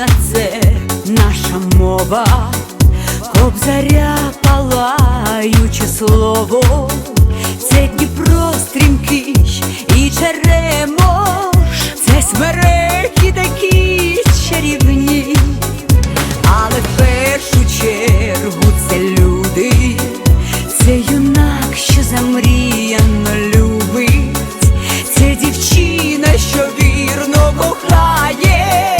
Україна це наша мова, кобзаря палаюче слово, це Дніпро стрімкий і черемош, це смереки такі чарівні, але в першу чергу це люди, це юнак, що замріяно любить, це дівчина, що вірно кохає,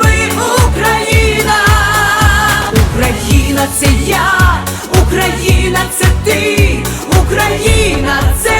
Україна. це